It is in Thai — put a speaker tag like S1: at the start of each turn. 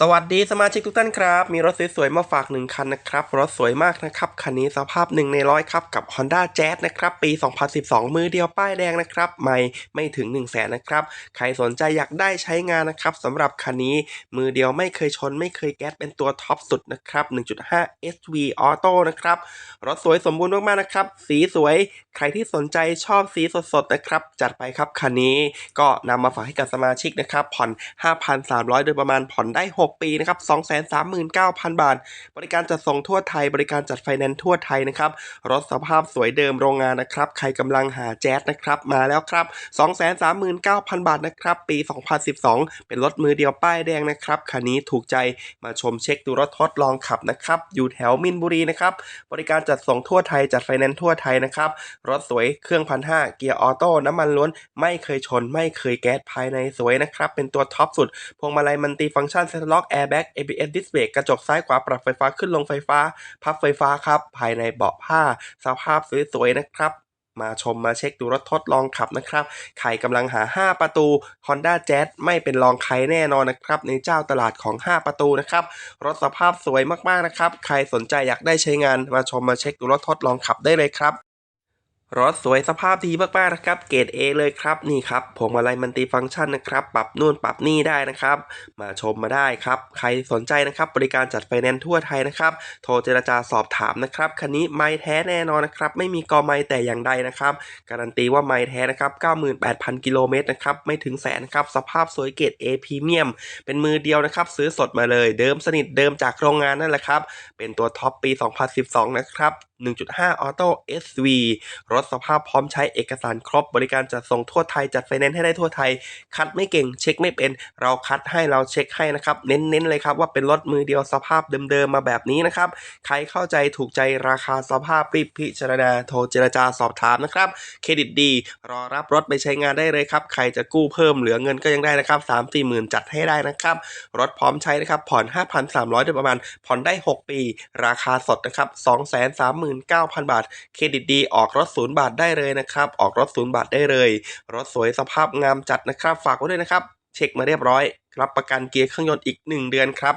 S1: สวัสดีสมาชิกทุกท่านครับ มีรถสวยๆมาฝากหนึ่งคันนะครับ รถสวยมากนะครับ คันนี้สภาพหนึ่งในร้อยครับ กับ Honda Jazz นะครับ ปี 2012 มือเดียวป้ายแดงนะครับ ไม่ไม่ถึง 1 0 0 0 0แสนนะครับ ใครสนใจอยากได้ใช้งานนะครับสำหรับคันนี้มือเดียวไม่เคยชนไม่เคยแก๊สเป็นตัวท็อปสุดนะครับ 1.5 SV Auto นะครับ รถสวยสมบูรณ์มากๆนะครับ สีสวย ใครที่สนใจชอบสีสดๆนะครับจัดไปครับคันนี้ก็นำมาฝากให้กับสมาชิกนะครับผ่อน 5,300 โดยประมาณผ่อนได้6 6 ปีนะครับ239,000 บาท บริการจัดส่งทั่วไทย บริการจัดไฟแนนซ์ทั่วไทยนะครับ รถสภาพสวยเดิมโรงงานนะครับ ใครกำลังหาแจ๊สนะครับ มาแล้วครับ 239,000 บาทนะครับ ปี 2012 เป็นรถมือเดียวป้ายแดงนะครับ คันนี้ถูกใจ มาชมเช็คดูรถทดลองขับนะครับ อยู่แถวมินบุรีนะครับ บริการจัดส่งทั่วไทย จัดไฟแนนซ์ทั่วไทยนะครับ รถสวย เครื่องพันห้าเกียร์ออโต้ น้ำมันล้วน ไม่เคยชน ไม่เคยแก๊ส ภายในสวยนะครับ เป็นตัวท็อปสุด พวงมาลัยมันติฟังก์ชันเซ็ตลล็อกแอร์แบ็ก ABS ดิสเบรกกระจกซ้ายขวาปรับไฟฟ้าขึ้นลงไฟฟ้า พับไฟฟ้าครับ ภายในเบาะผ้า สภาพสวยๆนะครับมาชมมาเช็คดูรถทดลองขับนะครับ ใครกำลังหา 5 ประตู Honda Jazz ไม่เป็นรองใครแน่นอนนะครับ ในเจ้าตลาดของ 5 ประตูนะครับ รถสภาพสวยมากๆนะครับ ใครสนใจอยากได้ใช้งาน มาชมมาเช็คดูรถทดลองขับได้เลยครับ รถสวยสภาพดีมากๆนะครับ เกรด A เลยครับนี่ครับพวงมาลัยมันติฟังก์ชันนะครับ ปรับนู่นปรับนี่ได้นะครับ มาชมมาได้ครับ ใครสนใจนะครับ บริการจัดไฟแนนซ์ทั่วไทยนะครับ โทรเจรจาสอบถามนะครับ คันนี้ไม่แท้แน่นอนนะครับ ไม่มีกอไม่แต่อย่างใดนะครับ การันตีว่าไม่แท้นะครับ 98,000 กิโลเมตรนะครับ ไม่ถึงแสนครับ สภาพสวยเกรด A พรีเมียม เป็นมือเดียวนะครับ ซื้อสดมาเลย เดิมสนิทเดิมจากโรงงานนั่นแหละครับ เป็นตัวท็อปปี 2012 นะครับ 1.5 Auto SV รถสภาพพร้อมใช้เอกสารครบบริการจัดส่งทั่วไทยจัดไฟแนนซ์ให้ได้ทั่วไทย คัดไม่เก่งเช็คไม่เป็น เราคัดให้เราเช็คให้นะครับ เน้นๆเลยครับว่าเป็นรถมือเดียวสภาพเดิมๆมาแบบนี้นะครับ ใครเข้าใจถูกใจราคาสภาพรีบพิจารณาโทรเจรจาสอบถามนะครับ เครดิตดี รอรับรถไปใช้งานได้เลยครับ ใครจะกู้เพิ่มเหลือเงินก็ยังได้นะครับ3 4หมื่นจัดให้ได้นะครับ รถพร้อมใช้นะครับผ่อน 5,300โดยประมาณผ่อนได้ 6 ปี ราคาสดนะครับ2 3 0 0 0 19,000 บาท เครดิตดีออกรถศูนย์บาทได้เลยนะครับ ออกรถศูนย์บาทได้เลย รถสวยสภาพงามจัดนะครับ ฝากไว้ด้วยนะครับ เช็คมาเรียบร้อย รับประกันเกียร์เครื่องยนต์อีก 1 เดือนครับ